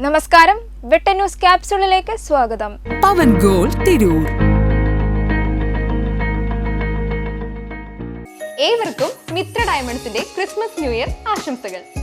നമസ്കാരം. വെട്ട ന്യൂസ് ക്യാപ്സുളിലേക്ക് സ്വാഗതം. പവൻ ഗോൾ തിരൂർ. ഏവർക്കും മിത്ര ഡയമണ്ട്സിന്റെ ക്രിസ്മസ് ന്യൂ ഇയർ ആശംസകൾ.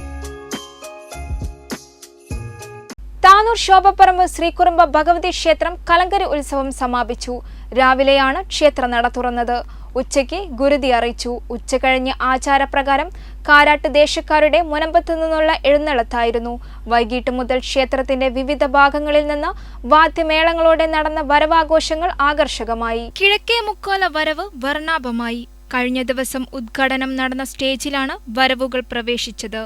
താനൂർ ശോഭപ്പറമ്പ് ശ്രീകുറുമ്പ ഭഗവതി ക്ഷേത്രം കലങ്കരി ഉത്സവം സമാപിച്ചു. രാവിലെയാണ് ക്ഷേത്ര നട തുറന്നത്. ഉച്ചയ്ക്ക് ഗുരുതി അറിയിച്ചു. ഉച്ചകഴിഞ്ഞ് ആചാരപ്രകാരം കാരാട്ട് ദേശക്കാരുടെ മുനമ്പത്തു നിന്നുള്ള എഴുന്നള്ളത്തായിരുന്നു. വൈകിട്ട് മുതൽ ക്ഷേത്രത്തിന്റെ വിവിധ ഭാഗങ്ങളിൽ നിന്ന് വാദ്യമേളങ്ങളോടെ നടന്ന വരവാഘോഷങ്ങൾ ആകർഷകമായി. കിഴക്കേ മുക്കോല വരവ് വർണാഭമായി. കഴിഞ്ഞ ദിവസം ഉദ്ഘാടനം നടന്ന സ്റ്റേജിലാണ് വരവുകൾ പ്രവേശിച്ചത്.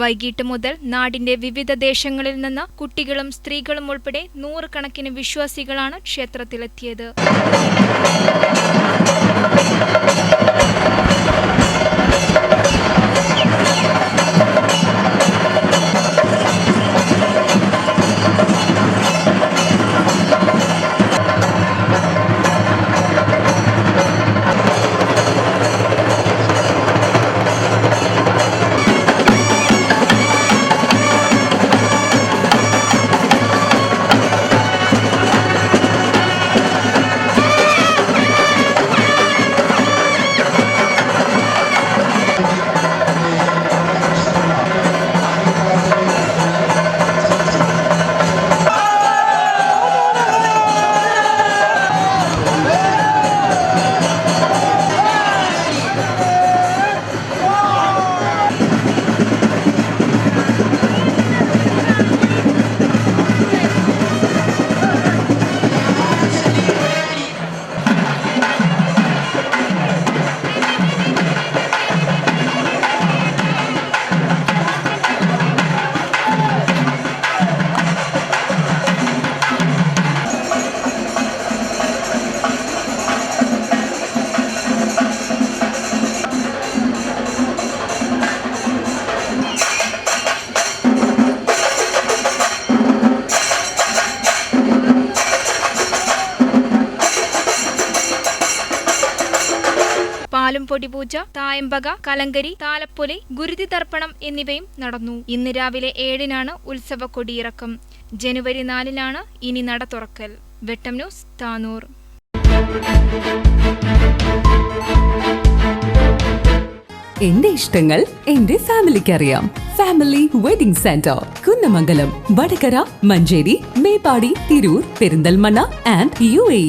വൈകിട്ട് മുതൽ നാടിന്റെ വിവിധ ദേശങ്ങളിൽ നിന്ന് കുട്ടികളും സ്ത്രീകളും ഉൾപ്പെടെ നൂറുകണക്കിന് വിശ്വാസികളാണ് ക്ഷേത്രത്തിലെത്തിയത്. പാലും പൊടിപൂജ തായമ്പക കലങ്കരി താലപ്പൊലി ഗുരുതി തർപ്പണം എന്നിവയും നടന്നു. ഇന്ന് രാവിലെ ഏഴിനാണ് ഉത്സവ കൊടിയിറക്കം ജനുവരി നാലിനാണ് ഇനി നട തുറക്കൽ. വെട്ടം ന്യൂസ് താനൂർ. എന്റെ ഇഷ്ടങ്ങൾ എന്റെ ഫാമിലിക്ക് അറിയാം family wedding centre Kunnamangalam Vadakara Manjeri Meppadi Tirur Perinthalmanna and U A